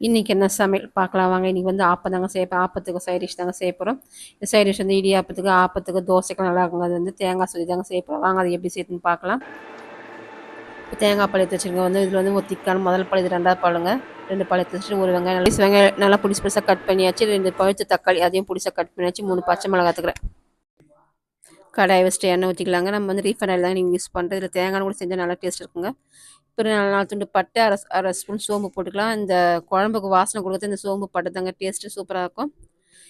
இன்றைக்கி என்ன சமையல்? பார்க்கலாம். வாங்க இன்றைக்கி வந்து ஆப்பம் தாங்க செய்ய ஆப்பத்துக்கு சைட் தாங்க சேர்ப்போம் இந்த சைட் வந்து இடியாப்பத்துக்கு ஆப்பத்துக்கு தோசைக்கு நல்லா இருக்குங்க. அது வந்து தேங்காய் சொல்லி தாங்க சேர்ப்போம் வாங்க அது எப்படி சேர்த்துன்னு பார்க்கலாம். இப்போ தேங்காய் பழைய வச்சுருங்க வந்து இதில் வந்து ஒரு திக்கான முதல் பழைய இது ரெண்டாவது பழங்க. ரெண்டு பழத்தை வச்சுட்டு ஒரு வெங்காயம் நல்லா வெங்காயம் நல்லா பிடிச்சி பிடிச்சா கட் பண்ணியாச்சு. ரெண்டு பழுத்து தக்காளி அதையும் பிடிச்சா கட் பண்ணியாச்சு. மூணு பச்சை மிளகாத்துக்கிறேன் கடாயை வச்சுட்டு எண்ணெய் ஊற்றிக்கலாங்க நம்ம வந்து ரீஃபைண்ட் ஆயில் தான் நீங்கள் யூஸ் பண்ணுறது இதில் தேங்காய் கூட செஞ்சால் நல்லா டேஸ்ட் இருக்குங்க. இப்போ நாலு நாலு துண்டு பட்டை அரை அரை ஸ்பூன் சோம்பு போட்டுக்கலாம். இந்த குழம்புக்கு வாசனை கொடுக்குறது இந்த சோம்பு பட்டை தாங்க டேஸ்ட்டு சூப்பராக இருக்கும்.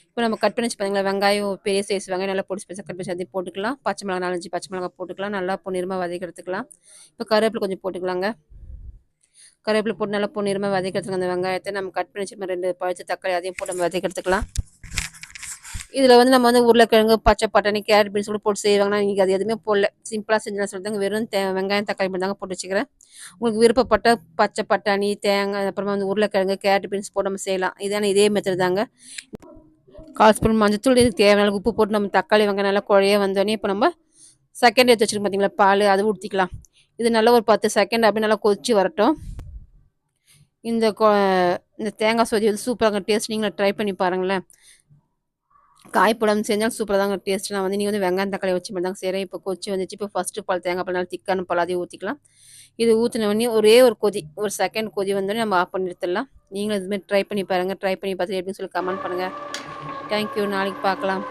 இப்போ நம்ம கட் பண்ணி வச்சு பார்த்தீங்களா வெங்காயம் பெரிய சைஸ் வெங்காயம் நல்லா பொடிச்சு பெருசாக கட் பண்ணி அதையும் போட்டுக்கலாம். பச்சை மிளகா நாலஞ்சு பச்சை மிளகா போட்டுக்கலாம். நல்லா பொன்னிறமாக வதக்கிறதுக்கலாம் இப்போ கருவேப்பிலை கொஞ்சம் போட்டுக்கலாங்க. கருவேப்பிலை போட்டு நல்லா பொன்னிறமாக வதக்கிறதுக்கு அந்த வெங்காயத்தை நம்ம கட் பண்ணி வச்சு ரெண்டு பழுத்து தக்காளி அதையும் போட்டு நம்ம வதக்கிறதுக்கலாம் இதில் வந்து நம்ம வந்து உருளைக்கிழங்கு பச்சை பட்டாணி கேரட் பீன்ஸ் கூட போட்டு செய்வாங்கன்னா நீங்கள் அது எதுவுமே போடல. சிம்பிளாக செஞ்சு சொல்லிட்டாங்க வெறும் தே வெங்காயம் தக்காளி மட்டும் தாங்க போட்டு வச்சுக்கிறேன். உங்களுக்கு விருப்பப்பட்ட பச்சை பட்டாணி தேங்காய் அப்புறமா வந்து உருளைக்கிழங்கு கேரட் பீன்ஸ் போட்டு நம்ம செய்யலாம். இதான இதே மெத்தட் தாங்க. கால் ஸ்பூன் மஞ்சத்தூள் இதுக்கு தேவையான உப்பு போட்டு நம்ம தக்காளி வெங்காயம் நல்லா குழைய வந்தோடனே இப்போ நம்ம செகண்ட் எடுத்து வச்சுருக்கோம் பார்த்தீங்களா பால் அது ஊற்றிக்கலாம் இது நல்லா ஒரு பத்து செகண்ட் அப்படி நல்லா கொதிச்சு வரட்டும். இந்த இந்த தேங்காய் சொதி வந்து சூப்பராக டேஸ்ட் நீங்களும் ட்ரை பண்ணி பாருங்களேன். காய் போடாமல் செஞ்சாலும் சூப்பராக தாங்க டேஸ்ட் நான் வந்து நீங்கள் வந்து வெங்காயம் தக்காளி வச்சு மட்டும் தாங்க செய்கிறேன் இப்போ கொச்சி வந்துச்சு. இப்போ ஃபஸ்ட்டு பால் தேங்காய் பால் திக்கான பால் அதையும் ஊற்றிக்கலாம் இது ஊற்றின உடனே ஒரே ஒரு கொதி ஒரு செகண்ட் கொதி வந்தோடனே நம்ம ஆஃப் பண்ணி எடுத்துடலாம். நீங்களும் இதுமாதிரி ட்ரை பண்ணி பாருங்கள் ட்ரை பண்ணி பார்த்துட்டு எப்படின்னு சொல்லி கமெண்ட் பண்ணுங்கள் தேங்க்யூ நாளைக்கு பார்க்கலாம்.